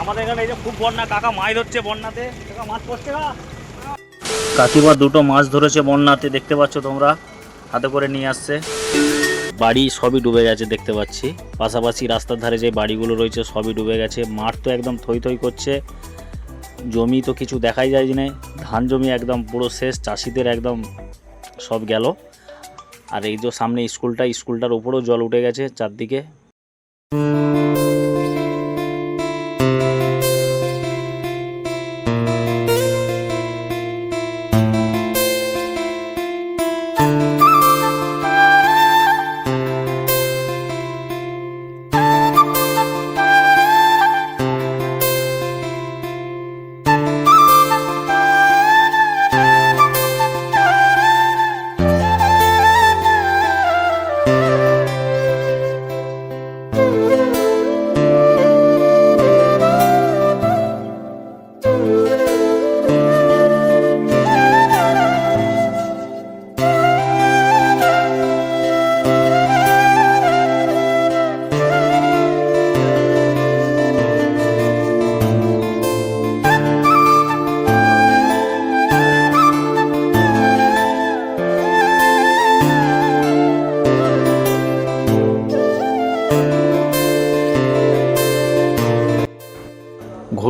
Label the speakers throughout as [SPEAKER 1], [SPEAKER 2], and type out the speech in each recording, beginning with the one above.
[SPEAKER 1] আমাদের এখানে এই যে খুব বন্যা, কাকা মাছ ধরছে বন্যাতে। মাছ পড়ছে কাকিমা দুটো মাছ ধরেছে বন্যাতে, দেখতে পাচ্ছ তোমরা? হাতে করে নিয়ে আসছে। বাড়ি সবই ডুবে গেছে, দেখতে পাচ্ছি। পাশাপাশি রাস্তার ধারে যে বাড়িগুলো রয়েছে, সবই ডুবে গেছে। মাঠ তো একদম থই থই করছে। জমি তো কিছু দেখাই যায় না ধান জমি একদম পুরো শেষ, চাষিদের একদম সব গেল। আর এই যে সামনে স্কুলটা, স্কুলটার উপরেও জল উঠে গেছে, চারদিকে।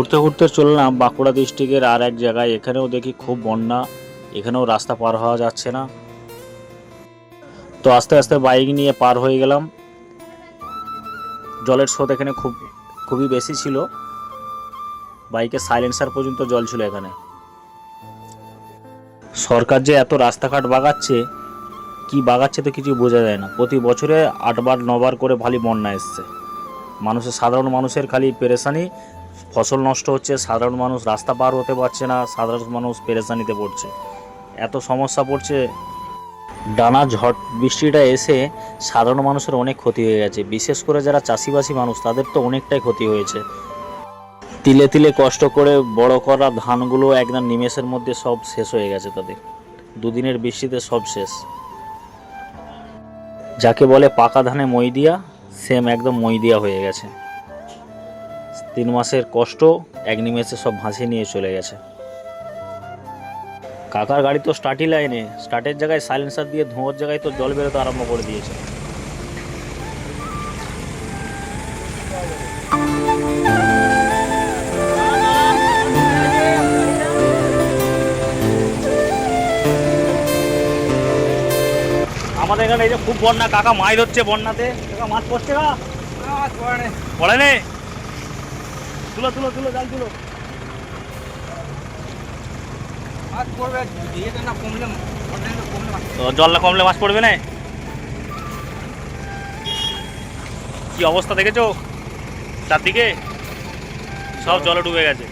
[SPEAKER 1] ঘুরতে ঘুরতে চললাম বাঁকুড়া ডিস্ট্রিক্টের আর এক জায়গায়। এখানেও দেখি খুব বন্যা, এখানেও রাস্তা পার হওয়া যাচ্ছে না। তো আস্তে আস্তে বাইক নিয়ে পার হয়ে গেলাম। জলের স্রোত এখানে খুব, খুবই বেশি ছিল। বাইকের সাইলেন্সার পর্যন্ত জল ছিল এখানে। সরকার যে এত রাস্তাঘাট বাগাচ্ছে, কি বাগাচ্ছে তো কিছু বোঝা যায় না। প্রতি বছরে আটবার, নবার করে ভালো বন্যা এসছে। মানুষের, সাধারণ মানুষের খালি পেরেশানি। ফসল নষ্ট হচ্ছে, সাধারণ মানুষ রাস্তা পার হতে পারছে না, সাধারণ মানুষ পেরেশানিতে পড়ছে। এত সমস্যা পড়ছে, ডানা ঝড় বৃষ্টিটা এসে সাধারণ মানুষের অনেক ক্ষতি হয়ে গেছে। বিশেষ করে যারা চাষিবাসী মানুষ, তাদের তো অনেকটাই ক্ষতি হয়েছে। তিলে তিলে কষ্ট করে বড় করা ধানগুলো একদম নিমেষের মধ্যে সব শেষ হয়ে গেছে তাদের। দুদিনের বৃষ্টিতে সব শেষ। যাকে বলে পাকা ধানে মই দিয়া সেম একদম মই দিয়া হয়ে গেছে। তিন মাসের কষ্ট এক নিমেষে সব ভাসিয়ে নিয়ে চলে গেছে। কাকার গাড়ি তো স্টার্টই লাইনে স্টার্টের জায়গায় সাইলেন্সার দিয়ে ধোঁয়ার জায়গায় তো জল বেরোতে আরম্ভ করে দিয়েছে। আমাদের এখানে এই যে খুব বন্যা কাকা মাছ ধরছে বন্যাতে। কাকা মাছ পড়ছে না। পড়ে নে। তুলো তুলো তুলো জাল তুলো। তো জল না। কমলে মাছ পড়বে না? কি অবস্থা দেখেছ? চারদিকে? সব জলে ডুবে গেছে।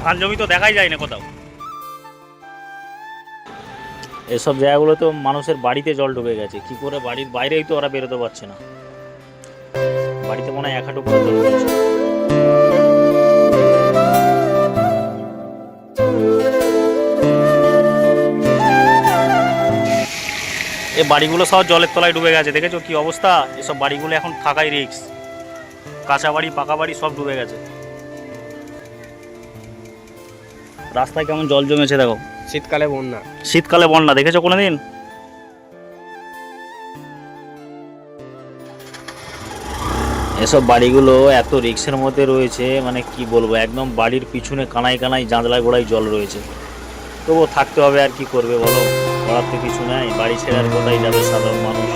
[SPEAKER 1] ধান জমি তো দেখাই যায় না কোথাও। এসব জায়গাগুলো তো মানুষের বাড়িতে জল ডুবে গেছে। কি করে বাড়ির বাইরেই তো ওরা বেরোতে পারছে না। বাড়িতে মনে হয় এক হাঁটু করে জল এ বাড়িগুলো সব জলের তলায় ডুবে গেছে দেখেছ কি অবস্থা? এসব বাড়িগুলো এখন থাকাই রিক্স কাঁচা বাড়ি পাকা বাড়ি সব ডুবে গেছে। রাস্তায় কেমন জল জমেছে দেখো।
[SPEAKER 2] শীতকালে বন্যা।
[SPEAKER 1] শীতকালে বন্যা দেখেছ কোনোদিন? এসব বাড়িগুলো এত রিক্সের মধ্যে রয়েছে মানে কি বলব একদম বাড়ির পিছনে কানায় কানায় জানলা গোড়ায় জল রয়েছে। তবুও থাকতে হবে আর কি করবে বলো? করার তো কিছু নাই বাড়ি ছেড়ে আর কোথায় যাবে সাধারণ মানুষ?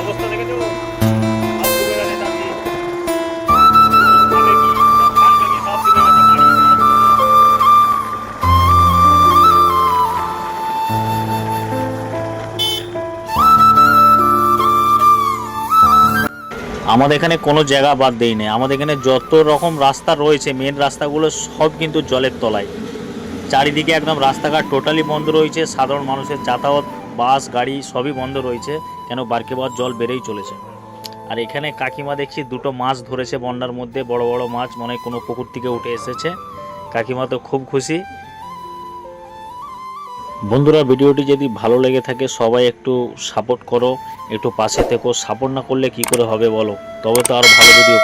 [SPEAKER 1] আমাদের এখানে কোনো জায়গা বাদ দেই নেই। আমাদের এখানে যত রকম রাস্তা রয়েছে মেন রাস্তাগুলো সব কিন্তু জলের তলায়। চারিদিকে একদম রাস্তাঘাট টোটালি বন্ধ রয়েছে। সাধারণ মানুষের যাতায়াত বাস, গাড়ি সবই বন্ধ রয়েছে, কেন বারকে বার জল বেড়েই চলেছে। আর এখানে কাকিমা দেখছি দুটো মাছ ধরেছে বন্যার মধ্যে, বড় বড় মাছ, মনে কোনো পুকুর থেকে উঠে এসেছে। কাকিমা তো খুব খুশি। বন্ধুরা, ভিডিওটি যদি ভালো লেগে থাকে, সবাই একটু সাপোর্ট করো, একটু পাশে থেকো। সাপোর্ট না করলে কি করে হবে বলো? তবে তো আরও ভালো ভিডিও